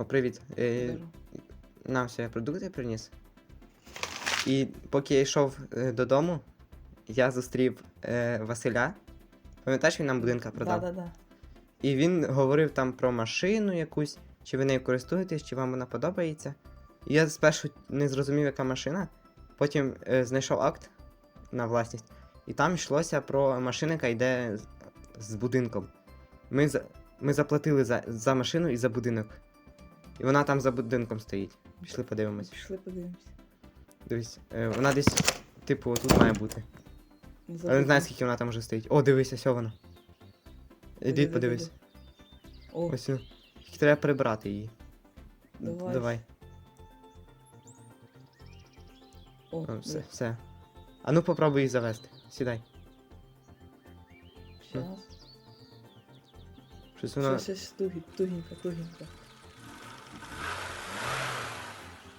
О, привіт. Е, нам все продукти приніс. І поки я йшов е, додому, я зустрів е, Василя. Пам'ятаєш, він нам будинка продав? Да, да, да. І він говорив там про машину якусь, чи ви нею користуєтесь, чи вам вона подобається. І я спершу не зрозумів, яка машина. Потім е, знайшов акт на власність, і там йшлося про машину, яка йде з, з будинком. Ми, за, ми заплатили за, за машину і за будинок. І вона там за будинком стоїть. Пішли подивимось. Пішли подивимось. Дивись, е, вона десь, типу, тут має бути. Не Але не знаю, скільки вона там вже стоїть. О, дивись, ось вона. Іди Диви, подивись. О, Ось. вона. Тільки треба прибрати її. Давай. Давай. о, О, все, диви. все. А ну попробуй її завести. Сідай. Щас. Щось воно. Щось, щось тугенько, тугенько.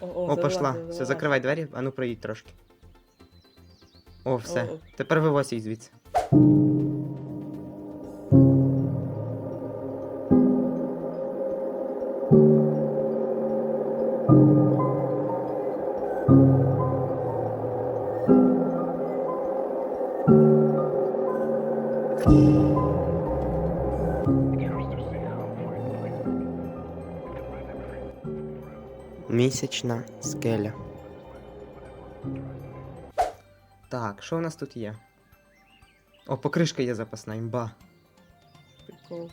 О, о, О, пошла. завела. Все, закривай двері, а ну проїдь трошки. О, все. О, о. Тепер вивозь її звідси. Місячна скеля. Так, що у нас тут є? О, покришка є запасна, імба. Прикол.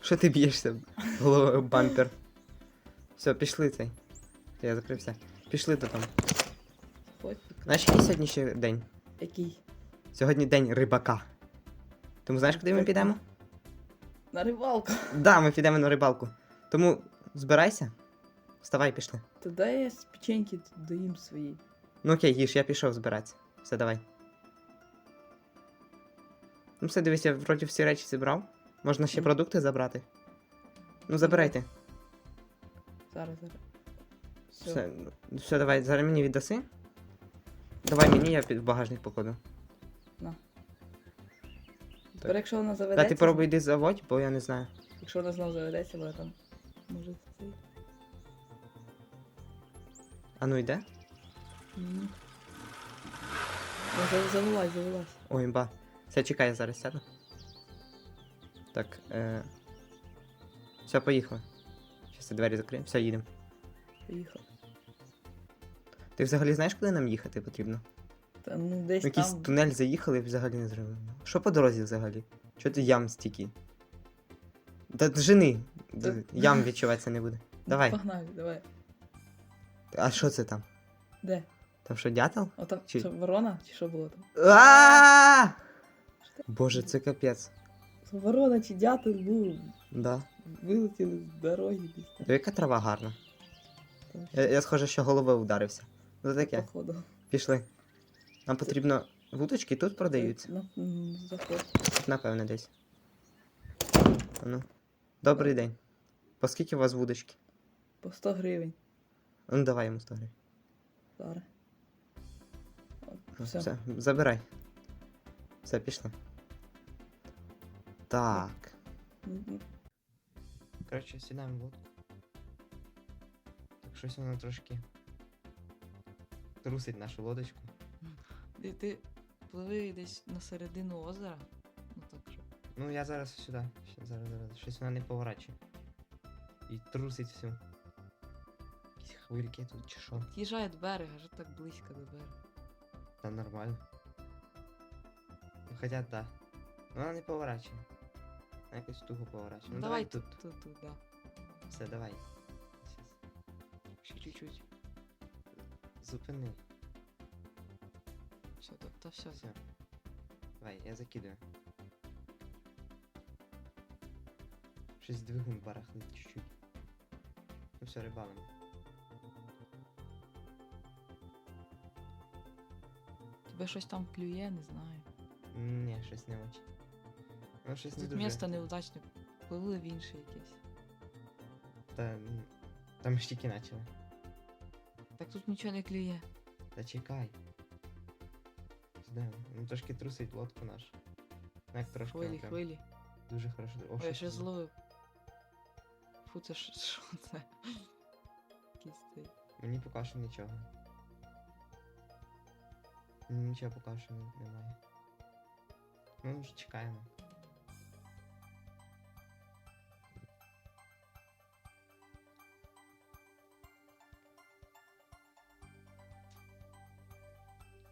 Що ти б'єшся головою бампер? Все, пішли цей. Я закрився. Пішли до там. Знаєш, який сьогодні ще день? Який? Сьогодні день рибака. Тому знаєш, куди ми підемо? На рибалку. Да, ми підемо на рибалку. Тому збирайся. Вставай, пішли. Дай я з печеньки доїм свої. Ну окей, їж, я пішов збиратися. Все, давай. Ну все, дивись, я вроді всі речі зібрав. Можна ще продукти забрати. Ну, забирайте. Зараз, зараз. Все. Все, ну, все, давай, зараз мені віддаси. Давай мені, я під в багажник покладу. Тепер якщо вона Та ти пробуй йди заводь, бо я не знаю. Якщо вона знову заведеться, вона там. Може А ну йде? Ні. Ну, завелась, завелась. Ой, ба. Все, чекай, я зараз сяду. Так, е... Все, поїхали. Я двері закрию. Все, їдемо. Поїхав. Ти взагалі знаєш, куди нам їхати потрібно? Та ну десь В якийсь там. тунель заїхали і взагалі не зробили. Що по дорозі взагалі? Що ти ям стільки? Та жени! Та- Ям відчуватися не буде. Давай. Погнали, давай. А що це там? Де? Там що, дятел? О, там Чи- що, ворона? Чи що було там? А! Боже, це капець. Ворона чи дятел був. Да. Вилетіли з дороги десь яка трава гарна. Я, я схоже, що головою вдарився. Ну таке, Походу. пішли. Нам потрібно. Вудочки тут продаються. Ну. Напевне, десь. Ну. Добрий день. По скільки у вас вудочки? По 100 гривень. Ну давай йому 100 гривень. Зараз. О, Ну, Все. Все, забирай. Все, пішли. Так. М, м, Коротше, сідаємо в лодку. Так щось воно трошки. Трусить нашу лодочку. Ти, ти пливи десь на середину озера. Ну так що. Ну я зараз сюди. Щас, зараз, зараз. Щось вона не поворачує. І трусить всю. Якісь хвильки тут чи що. Їжджає до берега, вже так близько до берега. Та нормально. Ну, Хоча да. Ну, Вона не поворачує. Вона якось туго поворачує. Ну давай, тут. Тут, тут, да. Все, давай. Ще чуть-чуть. Зупини. Все, та все. Все. Давай, я закидаю. Щось двигун барахлить чуть-чуть. Ну все, рибалимо. Тебе щось там клює, не знаю. Ні, щось не очень. Ну, щось не Тут дуже. місто неудачне. Пливли в інше якесь. Та, там ж тільки почали. Так тут нічого не клює. Та чекай. Ждем. Ну трошки трусить лодку нашу. Ну, Як трошки. Хвилі, ну, хвилі. Дуже хорошо. О, Ой, я щось ще тут. зловив. Фу, це ж- що це? Якийсь цей. Мені поки що нічого. Мені Нічого поки що не- немає. Ну, вже чекаємо.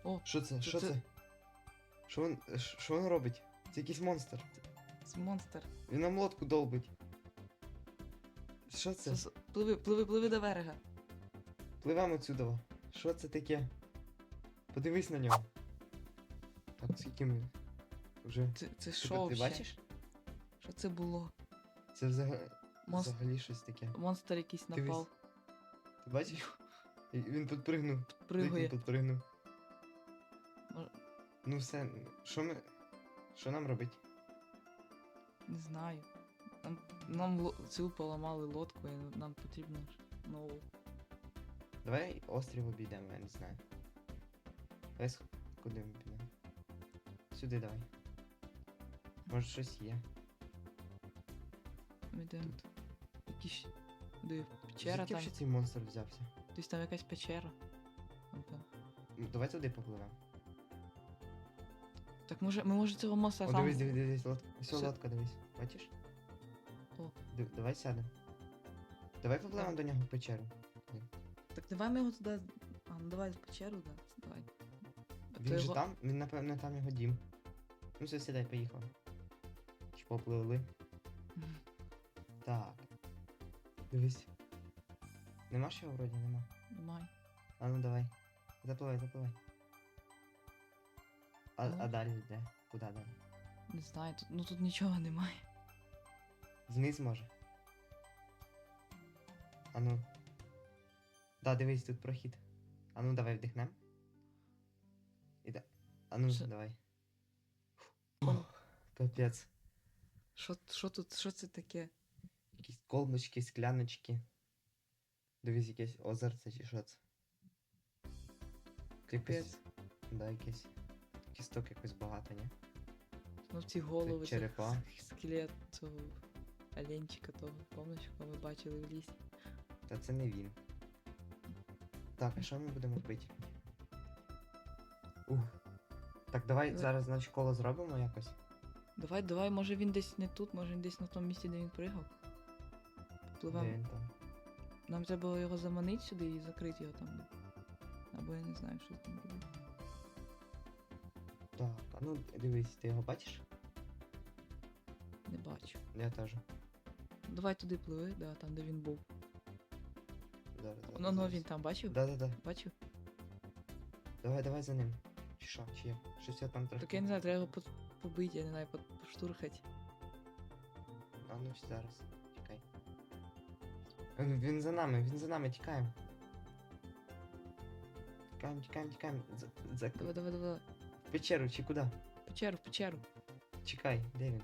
О, Що це? Що це-? Що він, що він робить? Це якийсь монстр. це монстр. Він нам лодку долбить. Що це? Це... Пливи, пливи, пливи до берега. Пливемо отсюда. Що це таке? Подивись на нього. Так, скільки ми вже. Це, це що ти бачиш? Що це було? Це взагалі, Монстр, взагалі щось таке. монстр якийсь Дивись. напав. Ти бачиш? Він підпригнув. Пригує. Він підпригнув. Мож- Ну все, що ми. Що нам робити? Не знаю. Нам, нам ло- цю поламали лодку, і нам потрібно ж нову. Давай острів обійдемо, я не знаю. Сх- куди ми підемо? Сюди давай. Може щось є. Ми йдемо. Тут. Якісь. Де печера Звідки там. ще цей монстр взявся? Десь там якась печера. Там, там. Ну, давай туди попливемо. Так може, ми може цього монстра О, там. дивись, дивись, дивись, лодка. Ось Все. лодка, дивись. Бачиш? О. Див- давай сядемо. Давай попливемо до нього в печеру. Так давай ми його туди. А, ну давай в печеру, да. Він же його- там, він напевно там його дім. Ну все, сідай, поїхали. Чи попливли? Так. Дивись. Нема ще вроді, нема. Немає. А ну давай. Запливай, запливай. А, Ну. а далі де? Куди далі? Не знаю, тут, ну тут нічого немає. Вниз може. А ну. Да, дивись, тут прохід. А ну давай вдихнем. А ну, Що? давай. Фух, Капець. Що, що тут, що це таке? Якісь колбочки, скляночки. Дивись, якесь озерце чи що це. Капець. да, якесь. Кісток якось багато, ні? Ну ці голови, цих черепа. с- скелет цього оленчика того, помниш, кого ми бачили в лісі. Та це не він. Так, а що ми будемо робити? Ух. Так, давай зараз, значить, коло зробимо якось. Давай, давай, може він десь не тут, може він десь на тому місці, де він пригав. Де він там? Нам треба його заманити сюди і закрити його там. Або я не знаю, що з ним робити. Так, а ну дивись, ти його бачиш? Не бачу. Я теж. Давай туди пливи, да, там де він був. Зараз, зараз, Ну, ну він там бачив? Да, да, да. Бачив? Давай, давай за ним. Чи що, чи як? Щось я там трохи. Так я не знаю, треба його по- побити, я не знаю, по- поштурхати. А ну зараз. Чекай. Він, він за нами, він за нами, тікаємо. Тікаємо, тікаємо, тікаємо. За, за... Давай, давай, давай. В печеру чи куди? В печеру, в печеру. Чекай, де він?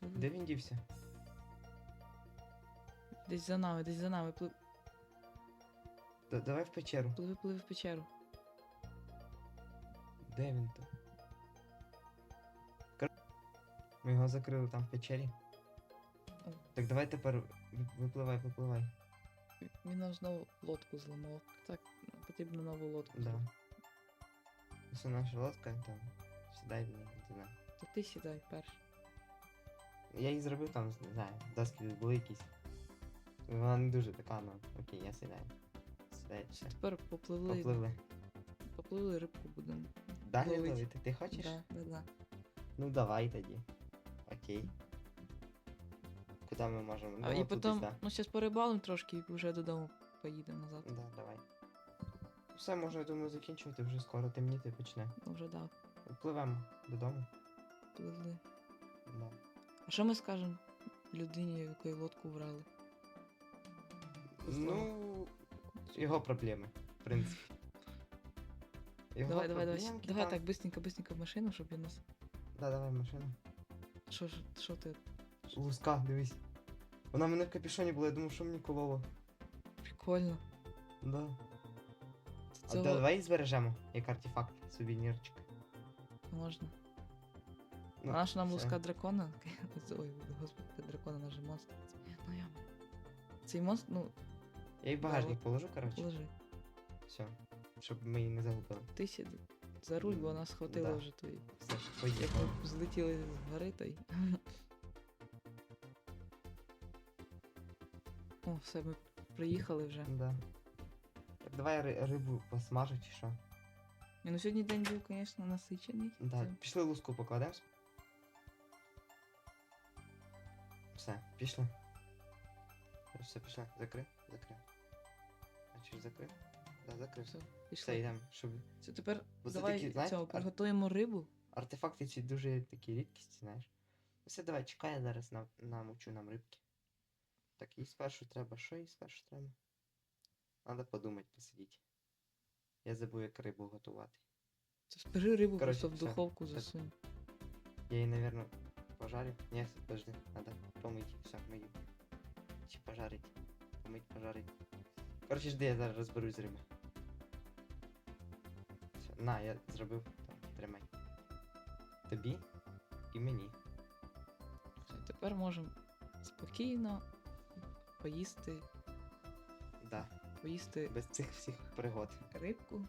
Пливи. Де він дівся? Десь за нами, десь за нами. Пли- Д- давай в печеру. Пливи, пливи в печеру. Де він то? Кор- Ми його закрили там в печері. О. Так давай тепер ви- випливай, випливай. Він нам знову лодку зламав. Так, нам потрібно нову лодку. Да. Ось наша лодка там. Сідай в ній, не знаю. То ти сідай перший. Я її зробив там, не знаю, доски були якісь. Вона не дуже така, ну окей, я сідаю. Все. Тепер попливли. Попливли. Попливли рибку будемо. Далі ловить. ловити, ти хочеш? Да, да, да. Ну давай тоді. Окей. Куди ми можемо? А Ну, і от потім, да. ну зараз порибалимо трошки і вже додому поїдемо назад. Да, давай. Все, можна, я думаю, закінчувати, вже скоро темніти почне. Ну вже да, Пливемо додому. пливли. Да. А що ми скажемо людині, якої лодку врали? Ну, його проблеми, в принципі. Його давай, давай, давай. проблемки Давай там- так, быстренько, быстренько в машину, щоб він нас. Да, давай в машину. Що ж, що ти? Луска, дивись. Вона в мене в капюшоні була, я думав, що мені кололо. Прикольно. Да. А Цього давай збережемо як артефакт, сувенірчик. можна. Ну, Вона ж нам все. луска дракона. Ой, господи, дракона наже монстр. Ну я. Цей монстр, ну, Я її в багажник положу, коротше. положи. Все. Щоб ми її не загубили. Ти сіди за руль, бо вона схватила Да. вже твої. Все, Як поїхали. ми злетіли з гори, та й. О, все, ми приїхали вже. Да. Так, давай ри- рибу посмажу чи що? Ні, ну сьогодні день був, звісно, насичений. Да. Це- Пішли луску покладемо. Все, пішли. Все, пішли. Закрив, закрив. Чи закрив? Да, закрив. Все, Все, йдемо, щоб. Це тепер Бо це давай такі, знаєте, цього, ар- приготуємо рибу. Артефакти ці дуже такі рідкісті, знаєш. Ну Все, давай, чекай, я зараз на, намучу нам рибки. Так, їй спершу треба. Що їй спершу треба? Надо подумати, посидіти. Я забув, як рибу готувати. Це Бери рибу Коротше, просто в все. духовку Це- засунь. Я її, наверное, пожарю. Ні, подожди, надо помить. Все, мию. Чи пожарить. Помить, пожарить. Коротше, жди, я зараз розберусь з риби. На, я зробив. Там, тримай. Тобі і мені. Все, тепер можемо спокійно поїсти, Да, поїсти без цих всіх пригод. рибку